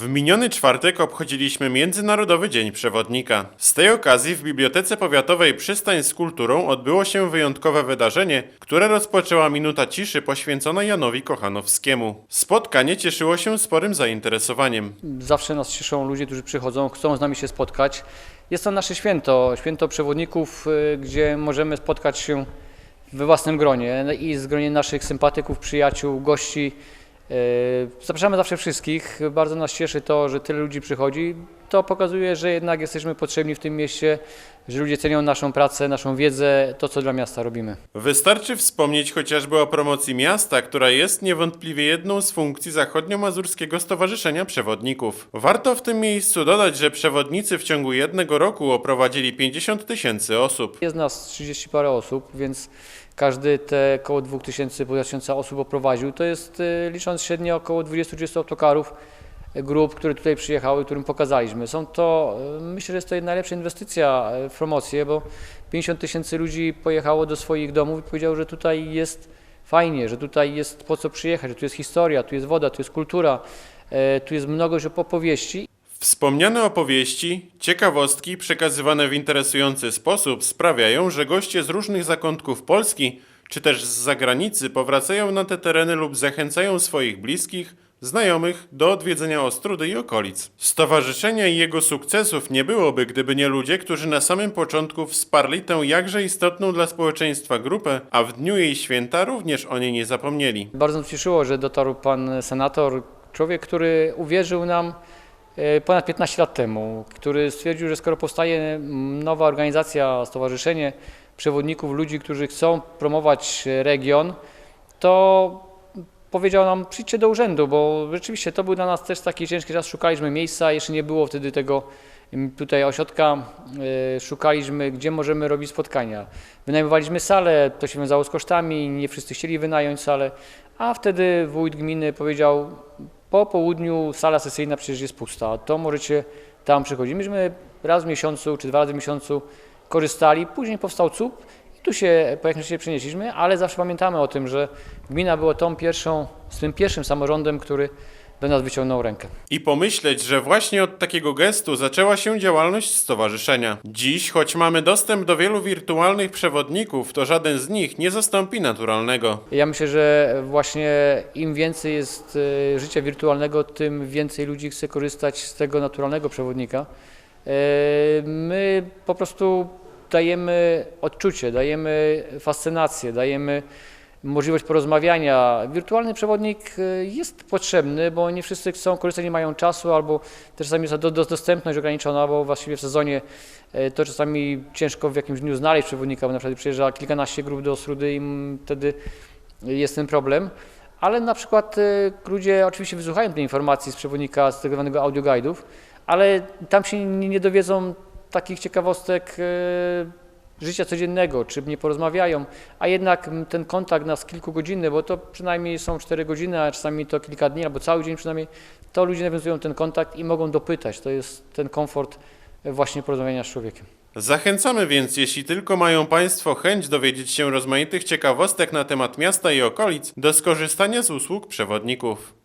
W miniony czwartek obchodziliśmy Międzynarodowy Dzień Przewodnika. Z tej okazji w Bibliotece Powiatowej Przystań z Kulturą odbyło się wyjątkowe wydarzenie, które rozpoczęła minuta ciszy poświęcona Janowi Kochanowskiemu. Spotkanie cieszyło się sporym zainteresowaniem. Zawsze nas cieszą ludzie, którzy przychodzą, chcą z nami się spotkać. Jest to nasze święto, święto przewodników, y, gdzie możemy spotkać się we własnym gronie i z gronie naszych sympatyków, przyjaciół, gości. Y, Zapraszamy zawsze wszystkich. Bardzo nas cieszy to, że tyle ludzi przychodzi. To pokazuje, że jednak jesteśmy potrzebni w tym mieście, że ludzie cenią naszą pracę, naszą wiedzę, to co dla miasta robimy. Wystarczy wspomnieć chociażby o promocji miasta, która jest niewątpliwie jedną z funkcji Zachodnio-Mazurskiego Stowarzyszenia Przewodników. Warto w tym miejscu dodać, że przewodnicy w ciągu jednego roku oprowadzili 50 tysięcy osób. Jest nas 30 parę osób, więc każdy te około 2000, 2000 osób oprowadził. To jest y, licząc średnio około 20-30 autokarów grup, które tutaj przyjechały, którym pokazaliśmy. Są to, y, myślę, że jest to najlepsza inwestycja y, w promocję, bo 50 tysięcy ludzi pojechało do swoich domów i powiedziało, że tutaj jest fajnie, że tutaj jest po co przyjechać, że tu jest historia, tu jest woda, tu jest kultura, y, tu jest mnogość opowieści Wspomniane opowieści, ciekawostki przekazywane w interesujący sposób sprawiają, że goście z różnych zakątków Polski czy też z zagranicy powracają na te tereny lub zachęcają swoich bliskich, znajomych do odwiedzenia Ostrudy i okolic. Stowarzyszenia i jego sukcesów nie byłoby, gdyby nie ludzie, którzy na samym początku wsparli tę jakże istotną dla społeczeństwa grupę, a w dniu jej święta również o niej nie zapomnieli. Bardzo cieszyło, że dotarł pan senator, człowiek, który uwierzył nam e, ponad 15 lat temu, który stwierdził, że skoro powstaje nowa organizacja, stowarzyszenie przewodników, ludzi, którzy chcą promować region, to powiedział nam, przyjdźcie do urzędu, bo rzeczywiście to był dla nas też taki ciężki czas, szukaliśmy miejsca, jeszcze nie było wtedy tego tutaj ośrodka, e, szukaliśmy, gdzie możemy robić spotkania. Wynajmowaliśmy salę, to się wiązało z kosztami, nie wszyscy chcieli wynająć salę, a wtedy wójt gminy powiedział, po południu sala sesyjna przecież jest pusta, to możecie tam przychodzić. Myśmy raz w miesiącu czy dwa razy w miesiącu korzystali, później powstał CUP i tu się po jakimś czasie przenieśliśmy, ale zawsze pamiętamy o tym, że gmina była tą pierwszą, z tym pierwszym samorządem, który do nas wyciągnął rękę. I pomyśleć, że właśnie od takiego gestu zaczęła się działalność stowarzyszenia. Dziś, choć mamy dostęp do wielu wirtualnych przewodników, to żaden z nich nie zastąpi naturalnego. Ja myślę, że właśnie im więcej jest e, życia wirtualnego, tym więcej ludzi chce korzystać z tego naturalnego przewodnika. E, My po prostu dajemy odczucie, dajemy fascynację, dajemy możliwość porozmawiania. Wirtualny przewodnik e, jest potrzebny, bo nie wszyscy chcą korzystać, nie mają czasu, albo też czasami jest do, do, dostępność ograniczona, bo właściwie w sezonie e, to czasami ciężko w jakimś dniu znaleźć przewodnika, bo na przykład przyjeżdża kilkanaście grup do Ostrudy i wtedy jest ten problem. Ale na przykład e, ludzie oczywiście wysłuchają tej informacji z przewodnika, z tak zwanego audioguide'ów, ale tam się nie dowiedzą takich ciekawostek e, życia codziennego, czy nie porozmawiają, a jednak ten kontakt nas kilkugodzinny, bo to przynajmniej są 4 godziny, a czasami to kilka dni, albo cały dzień przynajmniej, to ludzie nawiązują ten kontakt i mogą dopytać. To jest ten komfort e, właśnie porozmawiania z człowiekiem. Zachęcamy więc, jeśli tylko mają Państwo chęć dowiedzieć się rozmaitych ciekawostek na temat miasta i okolic, do skorzystania z usług przewodników.